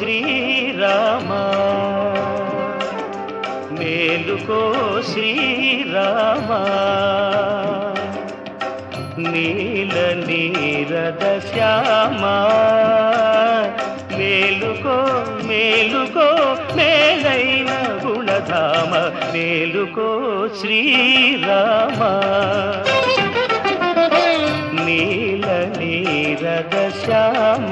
శ్రీరామ. మేలుకో శ్రీరామ. నీల నీరద శ్యామ. మేలుకో మేలుకో మేలైన గుణధామ. మేలుకో శ్రీరామ. నీల నీరద శ్యామ.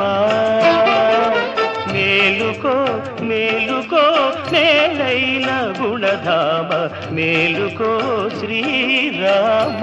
మేలుకో మేలైన గుణధామ మేలుకో శ్రీరామ.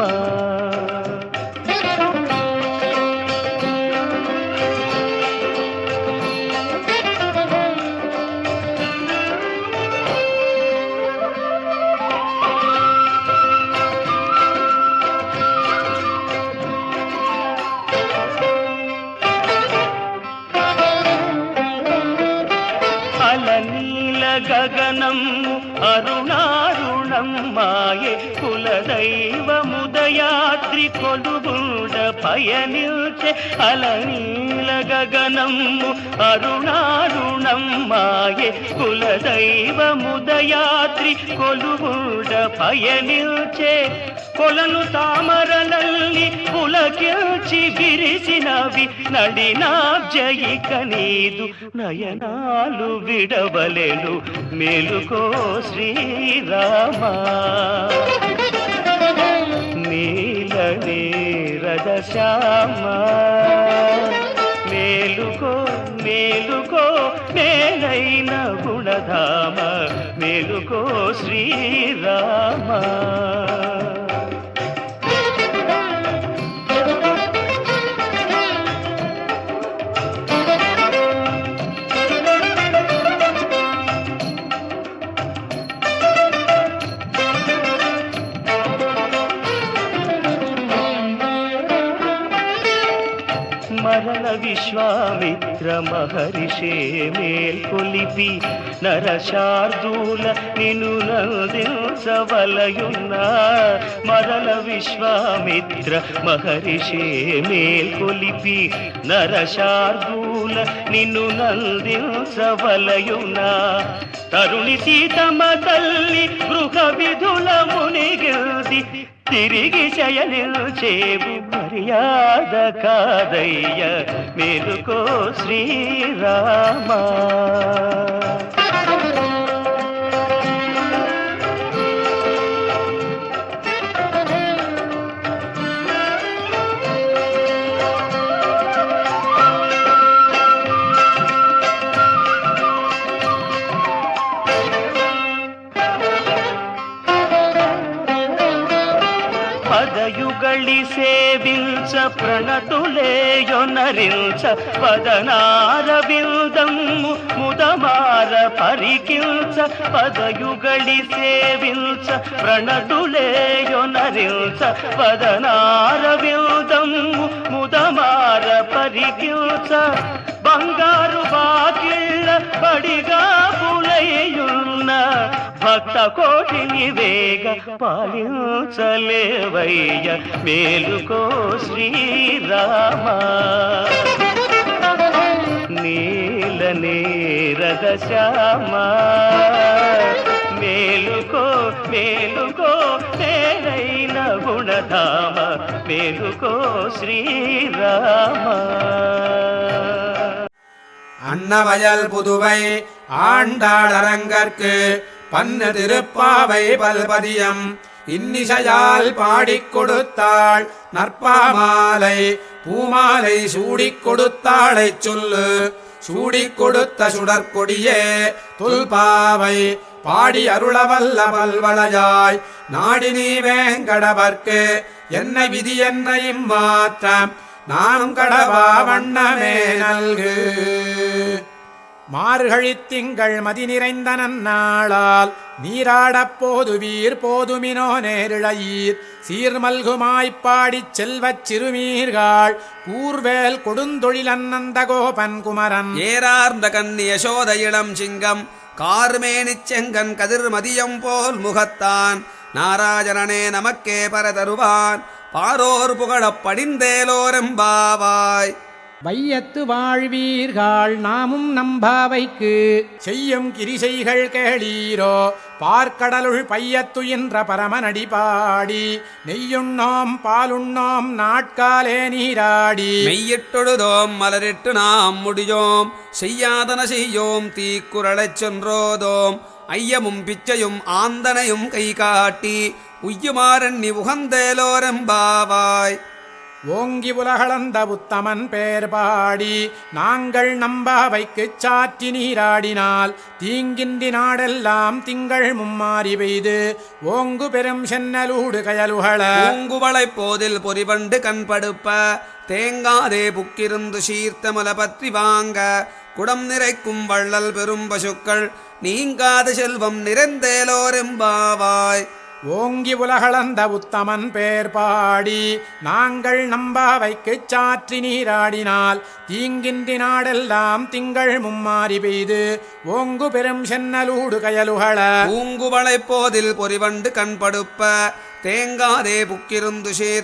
గొలుగుండ పయనిల్చే అలనీల గగనము అరుణారుణమ్మాయే కులదైవముదయాత్రి కొలుగుండ పయనిల్చే ಕೊಲನು ತಾಮರನಲ್ಲಿ ಪುಲಕೆಚ್ಚಿ ಬಿರಿಸಿನವಿ ನಡಿನಾಬ್ಜಯಿಕ ನೀದು ನಯನಾಲು ಬಿಡಬಲೆನು ಮೇಲುಕೋ ಶ್ರೀರಾಮ శ్యామ మేలుకో మేలుకో మేలైన గుణధామ. మేలుకో శ్రీరామా. విశ్వామిత్రమహర్షే మేల్కొలిపి నరశార్దూల నిను నందించవలయున్న మరల విశ్వామిత్ర మహర్షే మేల్కొలిపి నరశార్దూల నిన్ను నందించవలయున్న తరుణి సీతమ తల్లి గృహ విధుల మునిగిల్ది తిరిగి శయనిల్చేవు మర్యాద కాదయ్య. మేలుకో శ్రీరామా. ప్రణతులేయొనరించ పదనార బిందము ముదమార పరికించ పదయుగళి సేవించ ప్రణతులేయొనరించ పదనార బిందము ముదమార పరికించ బంగారు బాకిళ్ళ పడిగా పులయ్యున్న భక్త కోటిని వేగ పాలించలేవయ్య మేలుకో శ్రీరామ. నీల నీరద శ్యామ. మేలుకో మేలుకో మేలైన గుణధామ. మేలుకో శ్రీరామ. அன்னவயல் புதுவை ஆண்டாளரங்கற்கு பன்னு திருப்பாவை பல்பதியம். இன்னிசையால் பாடிக் கொடுத்தாள் நற்பாமாலை பூமாலை சூடிக் கொடுத்தாளைச் சொல்லு. சூடிக் கொடுத்த சுடற்கொடியே துல்பாவை பாடி அருளவல்ல பல்வளையாய். நாடினி வேங்கடவர்க்கு என்ன விதி என்னையும் மாற்றம் நானும் கடவா வண்ணமே நல்கு. மார்கழித்திங்கள் மதி நிறைந்த நன்னாளால் நீராடப் போதுவீர் போதுமினோ நேரிழையீர். சீர்மல்குமாய்ப்பாடிச் செல்வச் சிறுமீர்காள் கூர்வேல் கொடுந்தொழிலன்னந்த கோபன் குமரன். ஏறார்ந்த கண்ணி யசோத இளம் சிங்கம் கார்மேனிச் செங்கன் கதிர் மதியம் போல் முகத்தான். நாராயணனே நமக்கே பரதருவான் பாரோர் புகழப் படிந்தேலோரெம்பாவாய் வையத்து வாழ்வீர்கள் நாமும் நம்பாவைக்கு செய்யும் கிரிசைகள் கேளீரோ பார்க்கடலுள் பையத்துயின்ற பரமனடி பாடி. நெய்யுண்ணோம் பாலுண்ணோம் நாட்காலே நீராடி. மெய்யிட்டொழுதோம் மலரிட்டு நாம் முடியோம். செய்யாதன செய்யோம் தீக்குறளைச் சென்றோதோம். ஐயமும் பிச்சையும் ஆந்தனையும் கை காட்டி உய்யுமாறண்ணி உகந்தேலோரெம்பாவாய் ஓங்கி உலகளந்த உத்தமன் பேர் பாடி நாங்கள் நம்பாவைக்குச் சாற்றி நீராடினால் தீங்கின்றி நாடெல்லாம் திங்கள் மும்மாறி பெய்து ஓங்கு பெரும் சென்னலூடு கயலுகள. பூங்குவளைப் போதில் பொறிவண்டு கண்படுப்ப தேங்காதே புக்கிருந்து சீர்த்தமல பற்றி வாங்க குடம் நிறைக்கும் வள்ளல் பெரும் பசுக்கள் நீங்காத செல்வம் நிறைந்தேலோரெம்பாவாய் ஓங்கி உலகளந்த உத்தமன் பேர் பாடி. நாங்கள் நம்பாவைக்குச் சாற்றி நீராடினால் தீங்கின்றி நாடெல்லாம் திங்கள் மும்மாறி பெய்து. ஓங்கு பெரும் சென்னலூடு கயலுகள. பூங்குவளைப் போதில் பொறிவண்டு கண்படுப்ப. தேங்காதே புக்கிருந்து சேர்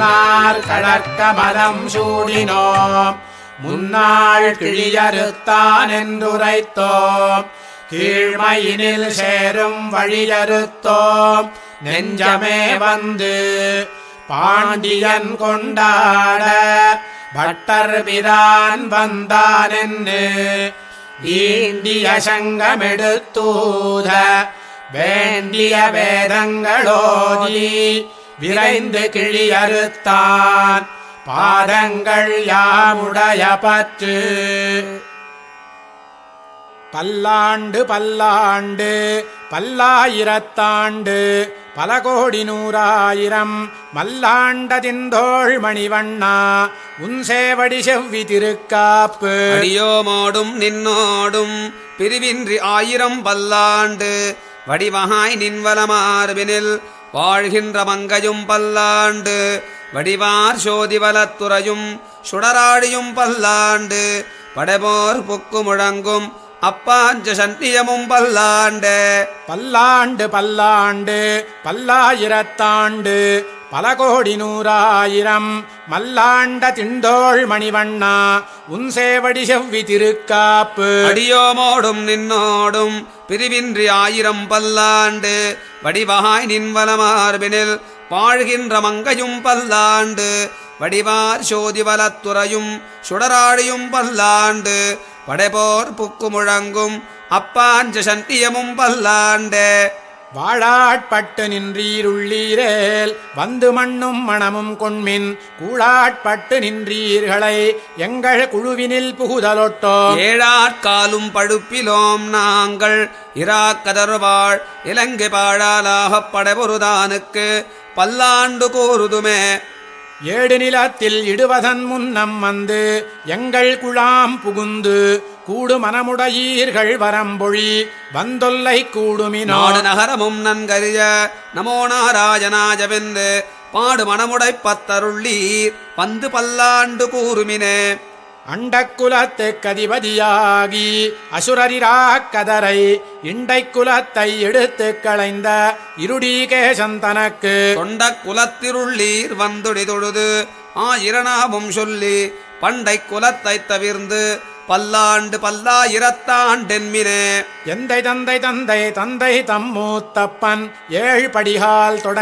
சொன்னார் கழற்கமலம் சூடினோம். முன்னாள் கிழியறுத்தான் என்றுரைத்தோம். கீழ்மையினில் சேரும் வழியறுத்தோம். நெஞ்சமே வந்து பாண்டியன் கொண்டாட பட்டர் பிரான் வந்தான் என்று ஈண்டிய சங்கமெடுத்தூத வேண்டிய வேதங்களோதி விரைந்து கிழியறுத்தான் பாதங்கள் யாமுடைய பற்று. பல்லாண்டு பல்லாண்டு பல்லாயிரத்தாண்டு பல கோடி நூறாயிரம் மல்லாண்டதிந்தோள் மணிவண்ணா உன் சேவடி செவ்வி திருக்காப்பு. அடியோமோடும் நின்னோடும் பிரிவின்றி ஆயிரம் பல்லாண்டு வடிவகாய் நின்வலமார்பினில் வாழ்கின்ற மங்கையும் பல்லாண்டு வடிவார் சோதிவலத்துறையும் சுடராடியும் பல்லாண்டு படைபோர் புக்கு முழங்கும் அப்பாஞ்ச சண்டியமும் பல்லாண்டு. பல்லாண்டு பல்லாண்டு பல்லாயிரத்தாண்டு பல கோடி நூறாயிரம் மல்லாண்ட திண்டோள் மணிவண்ணா உன் சேவடி செவ்வி திருக்காப்பு. அடியோமோடும் நின்னோடும் பிரிவின்றி ஆயிரம் பல்லாண்டு வடிவாய் நின்வலமார்பினில் வாழ்கின்ற மங்கையும் பல்லாண்டு வடிவார் சோதிவலத்துறையும் சுடராழியும் பல்லாண்டு படைபோர் புக்கு முழங்கும் அப்பாஞ்ச சண்டியமும் பல்லாண்டு. வாழாட்பட்டு நின்றீருள்ளீரேல் வந்து மண்ணும் மணமும் கொண்மின். கூழாட்பட்டு நின்றீர்களை எங்கள் குழுவினில் புகுதலொட்டோ ஏழாட்காலும் படுப்பிலோம் நாங்கள். இராக்கதர்வாள் இலங்கை பாழாலாகப் படைபொருதானுக்கு பல்லாண்டு கூறுதுமே ஏடு நிலத்தில் இடுவதன் முன்னம் வந்து எங்கள் குழாம் புகுந்து கூடு மனமுடையீர்கள் வரம்பொழி வந்தொல்லை கூடுமினோ. நாடு நகரமும் நன்கறிய நமோ நாராயணாஜவென்று பாடு மணமுடை பத்தருள்ளீர் வந்து பல்லாண்டு கூறுமினே. அண்டக்குலத்து கதிபதியாகி அசுரரிராக் கதரை இண்டை குலத்தை எடுத்து களைந்த இருடீகேசன் தனக்கு. தொண்ட குலத்திருள்ளீர் வந்துடி தொழுது ஆயிரனாவும் சொல்லி பண்டை குலத்தை தவிர்ந்து பல்லாண்டு பல்லாயிரத்தாண்டென்மினே எந்தை தந்தை தந்தை தந்தை தம்மூத்தப்பன் ஏழு படிகால் தொட